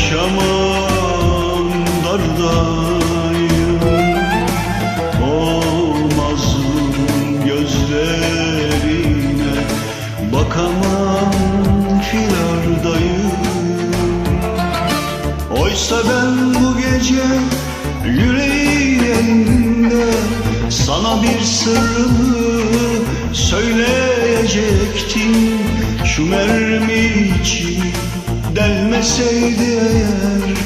Ulaşamam dardayım. Olmazım gözlerine? Bakamam filardayım Oysa ben bu gece yüreğimde Sana bir sırrımı söyleyecektim. Şu mermi delmeseydi eğer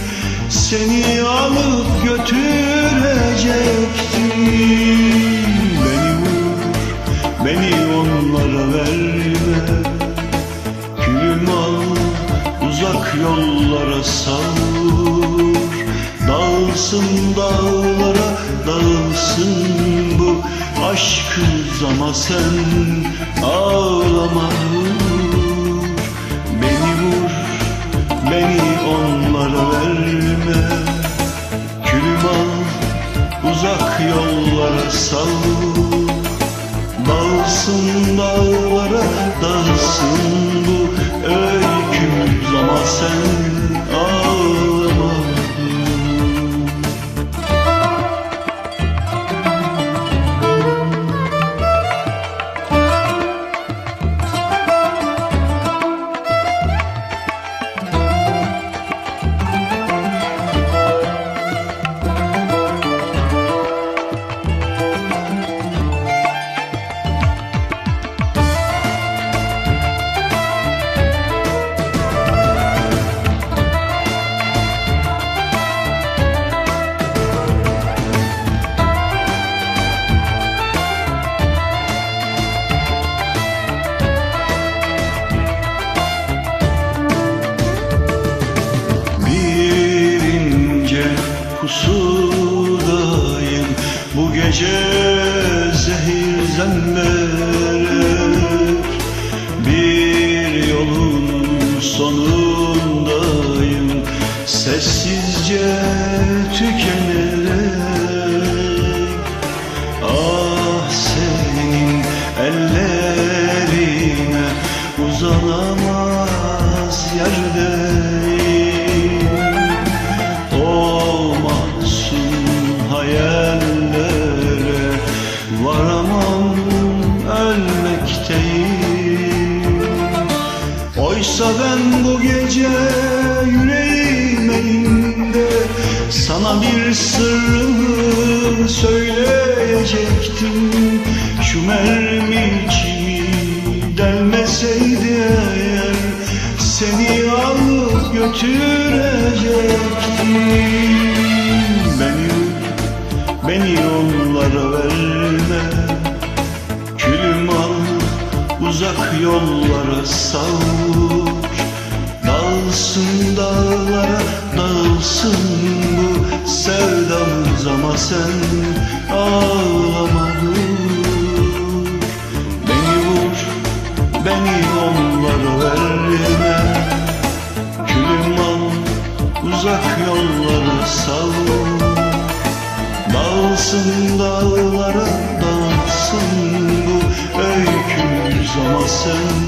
Seni alıp götürecektim Beni vur, beni onlara verme. Külüm al uzak yollara savur. Dağılsın dağlara dağılsın bu aşkız ama sen. Ağlama yollara savur Dağılsın dağlara dağılsın bu öykümüz. Ama sen Bir yolun sonundayım. Sessizce tükenerek Oysa ben bu gece yüreğim elimde Sana bir sırrımı söyleyecektim. Şu mermi içimi delmeseydi eğer Seni alıp götürecektim. Beni, beni onlara yollara savur Dağılsın dağlara dağılsın bu sevdamız ama sen ağlama Beni vur beni onlara verme. Külüm al uzak yollara savur Dağılsın dağlara